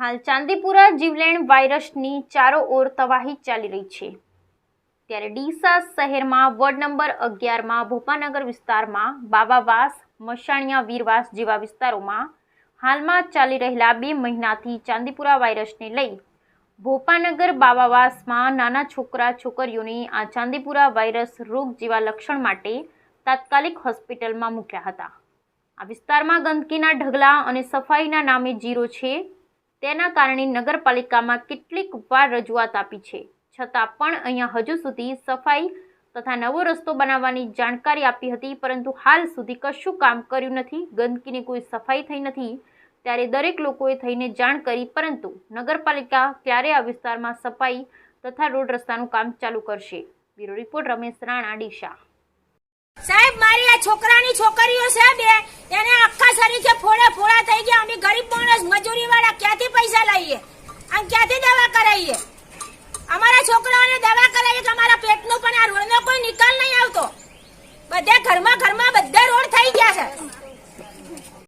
હાલ ચાંદીપુરા જીવલેણ વાયરસની ચારો ઓર તવાહી ચાલી રહી છે. ત્યારે ડીસા શહેરમાં વોર્ડ નંબર અગિયારમાં ભોપાનગર વિસ્તારમાં બાબાવાસ મશાણિયા વીરવાસ જેવા વિસ્તારોમાં હાલમાં ચાલી રહેલા બે મહિનાથી ચાંદીપુરા વાયરસને લઈ ભોપાનગર બાબાવાસમાં નાના છોકરા છોકરીઓને આ ચાંદીપુરા વાયરસ રોગ જેવા લક્ષણ માટે તાત્કાલિક હોસ્પિટલમાં મૂક્યા હતા. આ વિસ્તારમાં ગંદકીના ઢગલા અને સફાઈના નામે જીરો છે. તેના કારણે નગરપાલિકામાં કેટલીક વાર રજૂઆત આપી છે. છતાં પણ અહીંયા હજુ સુધી સફાઈ તથા નવો રસ્તો બનાવવાની જાણકારી આપી હતી, પરંતુ હાલ સુધી કશું કામ કર્યું નથી. ગંદકીની કોઈ સફાઈ થઈ નથી. ત્યારે દરેક લોકોએ થઈને જાણ કરી, પરંતુ નગરપાલિકા ક્યારે આ વિસ્તારમાં સફાઈ તથા રોડ રસ્તાનું કામ ચાલુ કરશે? બ્યુરો રિપોર્ટ, રમેશ રાણા ડીશા સાહેબ, મારી આ છોકરાની છોકરીઓ છે બે. એને આખા શરીરે ફોડા ફોડા થઈ ગયા. અમે ગરીબ માણસ અને ક્યાંથી દવા કરાવીએ અમારા છોકરાઓને દવા કરાવીએ તો અમારા પેટનો પણ આ રોડનો કોઈ નિકાલ નહીં આવતો. બધે ઘરમાં ઘરમાં બધે રોડ થઈ ગયા છે.